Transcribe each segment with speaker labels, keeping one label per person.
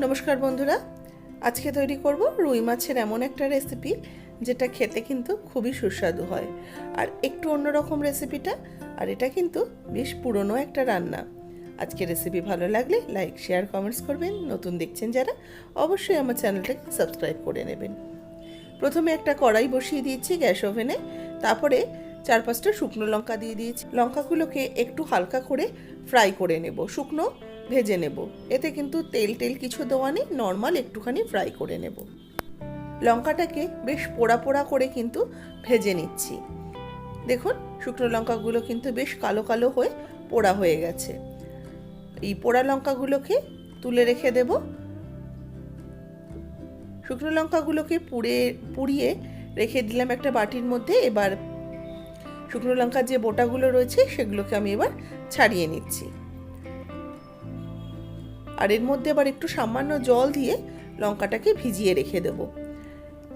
Speaker 1: নমস্কার বন্ধুরা, আজকে তৈরি করব রুই মাছের এমন একটা রেসিপি যেটা খেতে কিন্তু খুবই সুস্বাদু হয়। আর একটু অন্যরকম রেসিপিটা আর এটা কিন্তু বেশ পুরনো একটা রান্না। আজকে রেসিপি ভালো লাগলে লাইক শেয়ার কমেন্টস করবেন। নতুন দেখছেন যারা, অবশ্যই আমার চ্যানেলটাকে সাবস্ক্রাইব করে নেবেন। প্রথমে একটা কড়াই বসিয়ে দিয়েছি গ্যাস ওভেনে, তারপরে চার পাঁচটা শুকনো লঙ্কা দিয়ে দিয়েছি। লঙ্কাগুলোকে একটু হালকা করে ফ্রাই করে নেব। শুকনো ভেজে নেব। এতে কিন্তু তেল টেল কিছু দেওয়া নেই নর্মাল একটুখানি ফ্রাই করে নেব। লঙ্কাটাকে বেশ পোড়া পোড়া করে কিন্তু ভেজে নিচ্ছি। দেখুন, শুকনো লঙ্কাগুলো কিন্তু বেশ কালো কালো হয়ে পোড়া হয়ে গেছে। এই পোড়া লঙ্কাগুলোকে তুলে রেখে দেব। শুকনো লঙ্কাগুলোকে পুড়ে, পুড়িয়ে রেখে দিলাম একটা বাটির মধ্যে। এবার শুকনো লঙ্কার যে বোটাগুলো রয়েছে, সেগুলোকে আমি এবার ছাড়িয়ে নিচ্ছি। আর এর মধ্যে আবার একটু সামান্য জল দিয়ে লঙ্কাটাকে ভিজিয়ে রেখে দেব।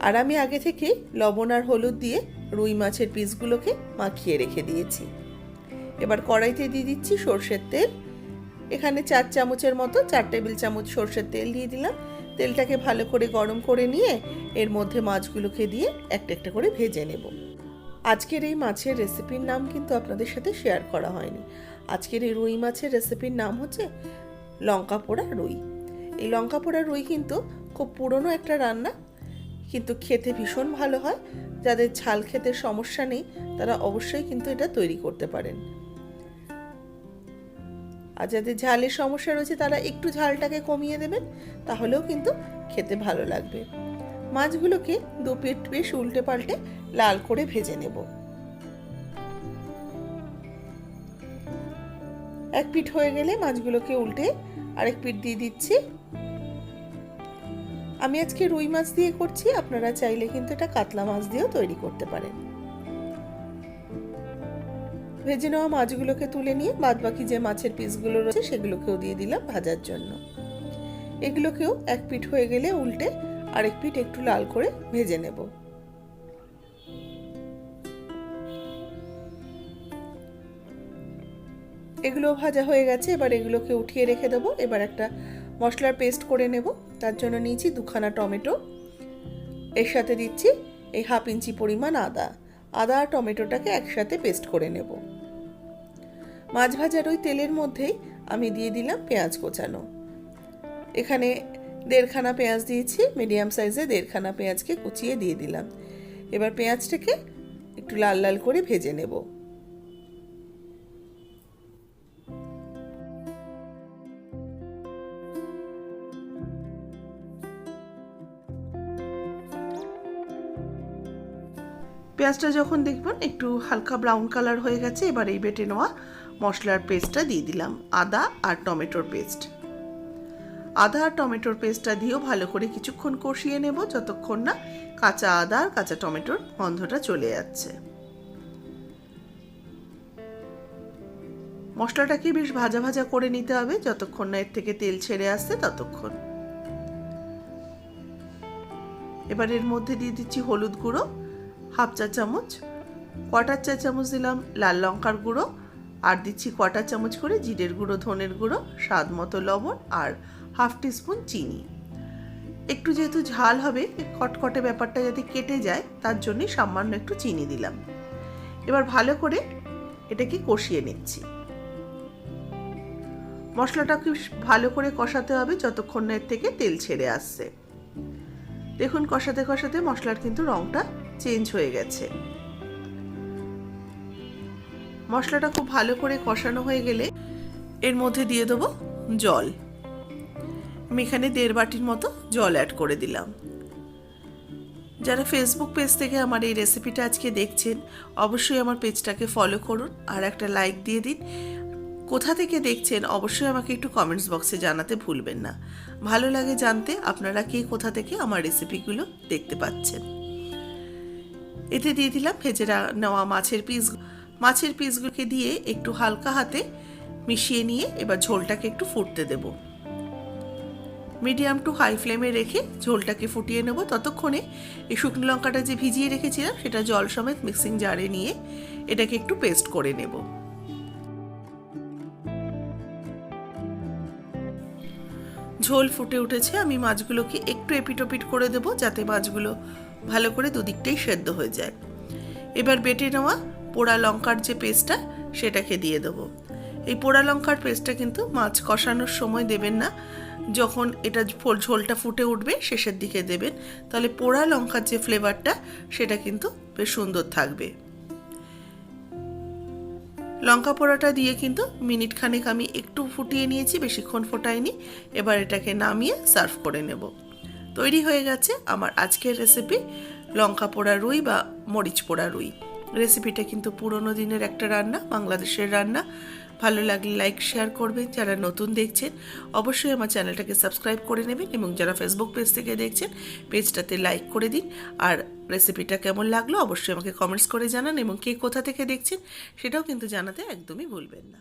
Speaker 1: আর আমি আগে থেকে লবণ আর হলুদ দিয়ে রুই মাছের পিসগুলোকে মাখিয়ে রেখে দিয়েছি। এবার কড়াইতে দিয়ে দিচ্ছি সর্ষের তেল। এখানে চার চামচের মতো, চার টেবিল চামচ সর্ষের তেল দিয়ে দিলাম। তেলটাকে ভালো করে গরম করে নিয়ে এর মধ্যে মাছগুলোকে দিয়ে একটা একটা করে ভেজে নেব। আজকের এই মাছের রেসিপির নাম কিন্তু আপনাদের সাথে শেয়ার করা হয়নি। আজকের এই রুই মাছের রেসিপির নাম হচ্ছে লঙ্কা পোড়া রুই। এই লঙ্কা পোড়া রুই কিন্তু খুব পুরনো একটা রান্না, কিন্তু খেতে ভীষণ ভালো হয়। যাদের ঝাল খেতে সমস্যা নেই, তারা অবশ্যই কিন্তু এটা তৈরি করতে পারেন। আর যাদের ঝালের সমস্যা রয়েছে, তারা একটু ঝালটাকে কমিয়ে দেবেন, তাহলেও কিন্তু খেতে ভালো লাগবে। মাছগুলোকে দু পিঠ বেশ উল্টে পাল্টে লাল করে ভেজে নেব। এক পিঠ হয়ে গেলে মাছগুলোকে উল্টে আরেক পিঠ দিয়ে দিচ্ছি। আমি আজকে রুই মাছ দিয়ে করছি, আপনারা চাইলে কিন্তু এটা কাতলা মাছ দিয়েও তৈরি করতে পারেন। ভেজে নেওয়া মাছগুলোকে তুলে নিয়ে বাদ বাকি যে মাছের পিসগুলো রয়েছে সেগুলোকেও দিয়ে দিলাম ভাজার জন্য। এগুলোকেও এক পিঠ হয়ে গেলে উল্টে আরেক পিঠ একটু লাল করে ভেজে নেব। এগুলো ভাজা হয়ে গেছে, এবার এগুলোকে উঠিয়ে রেখে দেবো। এবার একটা মশলার পেস্ট করে নেব। তার জন্য নিয়েছি দুখানা টমেটো। এর সাথে দিচ্ছি এই হাফ ইঞ্চি পরিমাণ আদা। আদা আর টমেটোটাকে একসাথে পেস্ট করে নেব। মাছ ভাজার ওই তেলের মধ্যেই আমি দিয়ে দিলাম পেঁয়াজ কোচানো। এখানে দেড়খানা পেঁয়াজ দিয়েছি, মিডিয়াম সাইজে দেড়খানা পেঁয়াজকে কুচিয়ে দিয়ে দিলাম। এবার পেঁয়াজটাকে একটু লাল লাল করে ভেজে নেব। পেঁয়াজটা যখন দেখবেন একটু হালকা ব্রাউন কালার হয়ে গেছে, এবার এই বেটে নেওয়া মশলার পেস্টটা দিয়ে দিলাম, আদা আর টমেটোর পেস্ট আদা আর টমেটোর পেস্টটা দিয়েও ভালো করে কিছুক্ষণ কষিয়ে নেব, যতক্ষণ না কাঁচা আদা আর কাঁচা টমেটোর গন্ধটা চলে যাচ্ছে। মশলাটাকে বেশ ভাজা ভাজা করে নিতে হবে, যতক্ষণ না এর থেকে তেল ছেড়ে আসছে ততক্ষণ। এবার এর মধ্যে দিয়ে দিচ্ছি হলুদ গুঁড়ো হাফ চা চামচ কটার চা চামচ দিলাম লাল লঙ্কার গুঁড়ো, আর দিচ্ছি কটা চামচ করে জিরের গুঁড়ো, ধনের গুঁড়ো, স্বাদ মতো লবণ আর হাফ টিস্পুন চিনি। একটু যেহেতু ঝাল হবে, কটকটে ব্যাপারটা যাতে কেটে যায়, তার জন্যই সামান্য একটু চিনি দিলাম। এবার ভালো করে এটাকে কষিয়ে নিচ্ছি। মশলাটাকে ভালো করে কষাতে হবে যতক্ষণ না এর থেকে তেল ছেড়ে আসছে। দেখুন কষাতে কষাতে মশলার কিন্তু রঙটা চেঞ্জ হয়ে গেছে। মশলাটা খুব ভালো করে কষানো হয়ে গেলে এর মধ্যে দিয়ে দেবো জল। আমি এখানে দেড় বাটির মতো জল অ্যাড করে দিলাম। যারা ফেসবুক পেজ থেকে আমার এই রেসিপিটা আজকে দেখছেন, অবশ্যই আমার পেজটাকে ফলো করুন আর একটা লাইক দিয়ে দিন। কোথা থেকে দেখছেন, অবশ্যই আমাকে একটু কমেন্টস বক্সে জানাতে ভুলবেন না। ভালো লাগে জানতে আপনারা কে কোথা থেকে আমার রেসিপিগুলো দেখতে পাচ্ছেন। এতে দিয়ে দিলাম ভেজে নেওয়া মাছের পিস মাছের পিসগুলোকে দিয়ে একটু হালকা হাতে মিশিয়ে নিয়ে এবার ঝোলটাকে একটু ফুটতে দেব। মিডিয়াম টু হাই ফ্লেমে রেখে ঝোলটাকে ফুটিয়ে নেব। ততক্ষণে এই শুকনো লঙ্কাটা যে ভিজিয়ে রেখেছিলাম, সেটা জল সমেত মিক্সিং জারে নিয়ে এটাকে একটু পেস্ট করে নেব। ঝোল ফুটে উঠেছে। আমি মাছগুলোকে একটু এপিটোপিট করে দেবো যাতে মাছগুলো ভালো করে দুদিকটাই সেদ্ধ হয়ে যায়। এবার বেটে নেওয়া পোড়া লঙ্কার যে পেস্টটা, সেটাকে দিয়ে দেবো। এই পোড়া লঙ্কার পেস্টটা কিন্তু মাছ কষানোর সময় দেবেন না। যখন এটা ঝোলটা ফুটে উঠবে, শেষের দিকে দেবেন। তাহলে পোড়া লঙ্কার যে ফ্লেভারটা, সেটা কিন্তু বেশ সুন্দর থাকবে। লঙ্কা পোড়াটা দিয়ে কিন্তু মিনিট খানেক আমি একটু ফুটিয়ে নিয়েছি, বেশিক্ষণ ফোটাইনি। এবার এটাকে নামিয়ে সার্ভ করে নেব। তৈরি হয়ে গেছে আমার আজকের রেসিপি লঙ্কা পোড়া রুই বা মরিচ পোড়া রুই। রেসিপিটা কিন্তু পুরোনো দিনের একটা রান্না, বাংলাদেশের রান্না। ভালো লাগলে লাইক শেয়ার করবেন। যারা নতুন দেখছেন, অবশ্যই আমার চ্যানেলটাকে সাবস্ক্রাইব করে নেবেন এবং যারা ফেসবুক পেজ থেকে দেখছেন পেজটাতে লাইক করে দিন। আর রেসিপিটা কেমন লাগল, অবশ্যই আমাকে কমেন্টস করে জানান এবং কে কোথা থেকে দেখছেন, সেটাও কিন্তু জানাতে একদমই ভুলবেন না।